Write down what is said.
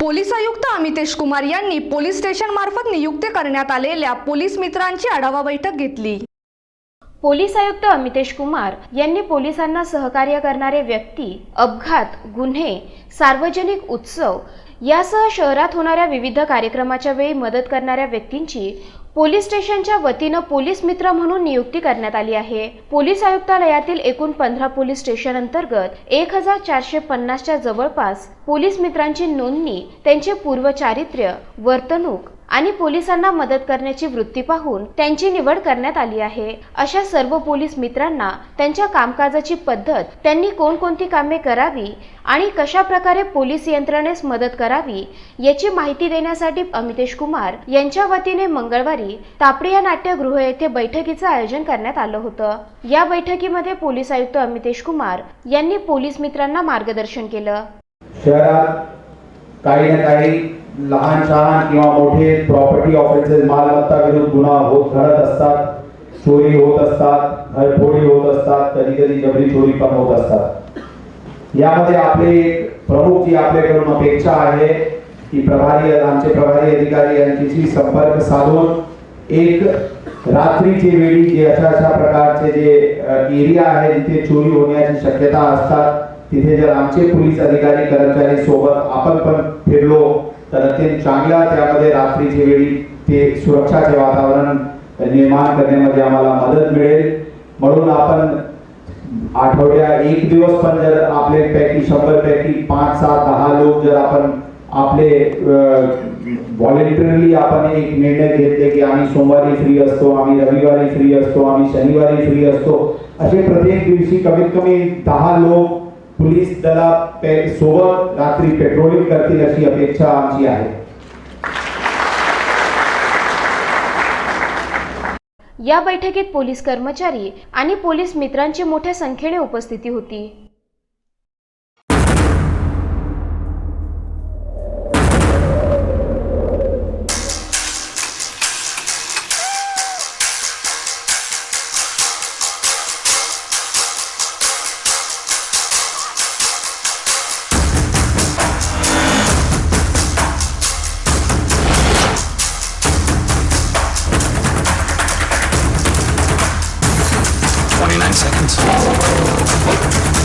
Police आयुक्त अमितेश कुमार यांनी police station मार्फत नियुक्त करण्यात आलेल्या पोलीस मित्रांची आढावा बैठक घेतली. पोलीस आयुक्त अमितेश कुमार यांनी पोलिसांना सहकार्य करणारे व्यक्ती अपघात गुन्हे सार्वजनिक उत्सव यासह शहरात होणाऱ्या विविध कार्यक्रमाच्या वेळी मदत करणाऱ्या व्यक्तींची पोलीस स्टेशनच्या वतीनं पोलीस मित्र म्हणून नियुक्ती करण्यात आली आहे. पोलीस आयुक्तालयातील एकूण पंधरा पोलीस स्टेशन अंतर्गत एक हजार चारशे पन्नासच्या जवळपास पोलीस मित्रांची नोंदणी त्यांचे पूर्वचारित्र्य वर्तणूक आणि पोलिसांना मदत करण्याची वृत्ती पाहून त्यांची निवड करण्यात आली आहे. अशा सर्व पोलीस मित्रांना त्यांच्या कामकाजाची पद्धत त्यांनी कोणकोणती कामे करावी आणि कशा प्रकारे पोलीस यंत्रणेस मदत करावी याची माहिती देण्यासाठी अमितेश कुमार यांच्या वतीने मंगळवारी तापडिया नाट्यगृह येथे बैठकीचं आयोजन करण्यात आलं होतं. या बैठकीमध्ये पोलीस आयुक्त अमितेश कुमार यांनी पोलीस मित्रांना मार्गदर्शन केलं. शहरात काही ना काही लहान सहान किंवा मोठे प्रॉपर्टी ऑफेन्सेस मालमत्ता विरुद्ध गुन्हा होत घडत असतात चोरी होत असतात घरफोडी होत असतात कधी कधी जबरी चोरी पण होत असतात. यामध्ये आपले एक प्रमुख जी आपल्याकडून अपेक्षा आहे की प्रभारी आमचे प्रभारी अधिकारी यांच्याशी संपर्क साधून एक रात्रीची वेळी जे अशा अशा प्रकारचे जे एरिया आहे जिथे चोरी होण्याची शक्यता असतात तिथे जर आमचे पोलीस अधिकारी कर्मचारी सोबत आपण पण फिरलो तर अत्यंत चांगल्या त्यामध्ये रात्रीच्या वेळी ते सुरक्षाचे वातावरण निर्माण करण्यामध्ये आम्हाला मदत मिळेल. म्हणून आपण आठवड्या एक दिवस पण जर आपले पैकी शंभर पैकी पाच सात दहा लोक जर आपण आपले व्हॉलेंटरली आपण एक निर्णय घेतले की आम्ही सोमवारी फ्री असतो आम्ही रविवारी फ्री असतो आम्ही शनिवारी फ्री असतो असे प्रत्येक दिवशी कमीत कमी दहा लोक पोलीस दला पे- सोबत रात्री पेट्रोलिंग करतील अशी अपेक्षा आमची आहे. या बैठकीत पोलीस कर्मचारी आणि पोलीस मित्रांची मोठ्या संख्येने उपस्थिती होती. 29 seconds.